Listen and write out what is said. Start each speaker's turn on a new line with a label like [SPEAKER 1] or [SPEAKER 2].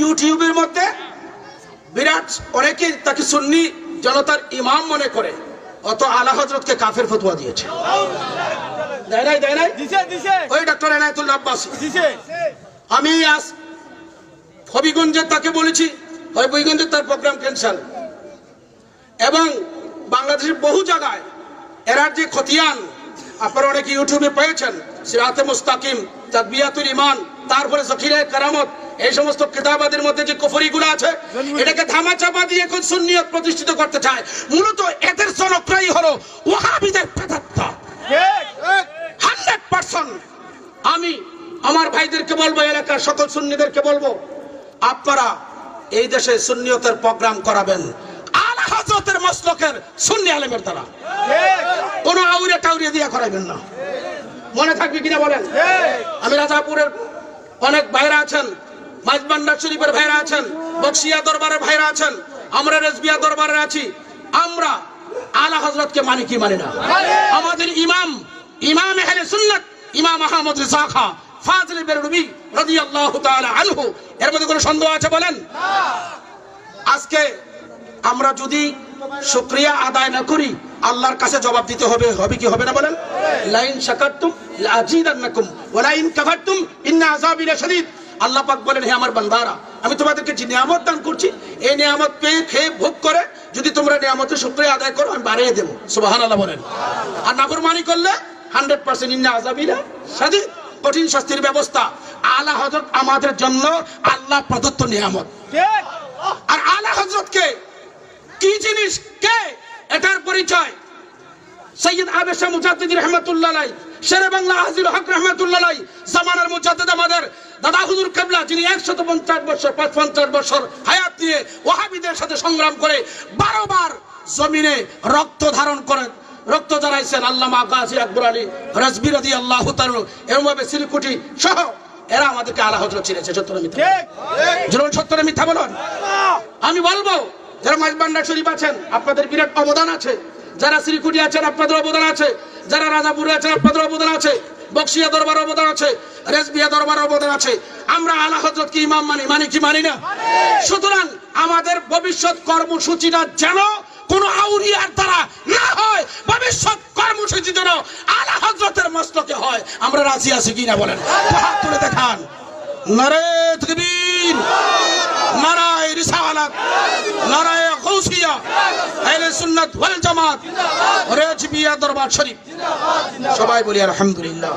[SPEAKER 1] ইউটিউবের মধ্যে বিরাট অনেকে তাকে সুন্নি জনতার ইমাম মনে করে অত আলা হজরতকে কাফের ফতুয়া দিয়েছে। দেয় নাই দেয় নাই?
[SPEAKER 2] দিছে দিছে।
[SPEAKER 1] ওই ডক্টর এনায়তুল্লাহ আব্বাসী। আমি আজ হবিগঞ্জে তাকে বলেছি হবিগঞ্জে তার প্রোগ্রাম ক্যান্সেল এবং বাংলাদেশের বহু জায়গায় এরার যে খতিয়ান আপনারা অনেক ইউটিউবে পেয়েছেন সিরাতে মুস্তাকিম তাকবিয়াতুল ইমান তারপরে জখিরে কারামত এই সমস্ত কিতাবাদের মধ্যে যে কুফরিগুলো আছে এটাকে ধামা চাপা দিয়ে এখন সুন্নিয়ত প্রতিষ্ঠিত করতে চায়। মূলত এদের জনক্রয়ী হলো ওয়াহাবিদের প্রেতাত্মা।
[SPEAKER 2] ঠিক
[SPEAKER 1] হান্ড্রেড পার্সেন্ট। আমি আমার ভাইদেরকে বলব এলাকার সকল সুন্নিদেরকে বলব আপনারা এই দেশে সুন্নিয়তের প্রোগ্রাম করাবেন। আলা হজরতের মসলকের সুন্নি আলেমের দ্বারা।
[SPEAKER 2] ঠিক
[SPEAKER 1] কোনো আউরে টাউরিয়ে দিয়া করাবেন না। মনে থাকবে কিনা বলেন? আমি রাজাপুরের অনেক ভাইরা আছেন মাইজবান্ডার শরীফের ভাইরা আছেন, বক্সিয়া দরবারের ভাইরা আছেন, আমরা রেজবিয়া দরবারে আছি, আমরা আলা হজরতকে মানি কি মানি না। আমাদের ইমাম ইমাম আহলে সুন্নাত, ইমাম আহমদ রিজা ফাজলে বেরুবি রাদিয়াল্লাহু তাআলা আনহু, এর মধ্যে কোনো সন্দেহ আছে বলেন? আজকে আমরা যদি শুক্রিয়া আদায় না করি, আল্লাহর কাছে জবাব দিতে হবে হবে কি হবে না বলেন? লাইন শাকারতুম লাজিদান্নাকুম ওয়া লাইন কাফারতুম, ইন্না আযাবি লাশাদীদ আল্লাহ পাক বলেন হে আমার বান্দারা আমি তোমাদেরকে যে নিয়ামত দান করছি এই নিয়ামত পেয়ে খেয়ে ভোগ করে যদি তোমরা নিয়ামতের শুক্রিয়া আদায় করো আমি বাড়িয়ে দেবো। সুবহানাল্লাহ বলেন। আর নাফরমানি করলে হান্ড্রেড পার্সেন্ট ইন্না আযাবিলা শাদীদ। কঠিন শাস্তির ব্যবস্থা। আলা হযরত আমাদের জন্য আল্লাহ প্রদত্ত নিয়ামত। আর আলা হজরতকে কি জিনিস কে? এটার পরিচয়। সৈয়দ আবেশা মুজাদ্দিদ রহমতুল্লাহ আলাই শেরে বাংলা হাজির হক রহমতুল্লাহ আলাই জামানার মুজাদ্দিদ আমাদের দাদা হুজুর কেবলা যিনি একশত পঞ্চাশ বছর পঞ্চাশ বছর হায়াত দিয়ে ওহাবিদের সাথে সংগ্রাম করে বারো বার জমিনে রক্ত ধারণ করেন রক্ত জ্বালাইছেন আল্লামা গাজী আকবর আলী রাজবির আদি আল্লাহ তালু এরমভাবে সিলিকুটি সহ এরা আমাদেরকে আলা হজরত চিনেছে সত্তর মিথ্যা? জরুন মিথ্যা বলুন? আমি বলব যারা মাঝবান্ডার শরীফ আছেন আপনাদের বিরাট অবদান আছে। যারা শ্রীকুটি আছেন আপনাদের অবদান আছে। যারা রাজাপুরে আছেন আপনাদের অবদান আছে। বক্সিয়া দরবার অবদান আছে, রেজবিয়া দরবার অবদান আছে। আমরা আলা হজরত কি ইমাম মানি মানি কি মানি না? সুতরাং আমাদের ভবিষ্যৎ কর্মসূচিটা যেন কোন আউরিয়ার দ্বারা না হয়, ভবিষ্যৎ কর্মসূচি যেন আলা হজরতের মস্তকে হয়। আমরা রাজি আছি কিনা বলেন? হাত তুলে দেখান। নারে তকবীর। নারায় রিসালাত। নারায় গৌসিয়া আহলে সুন্নাত ওয়াল জামাত রেজবিয়া দরবার শরীফ সবাই বলি আলহামদুলিল্লাহ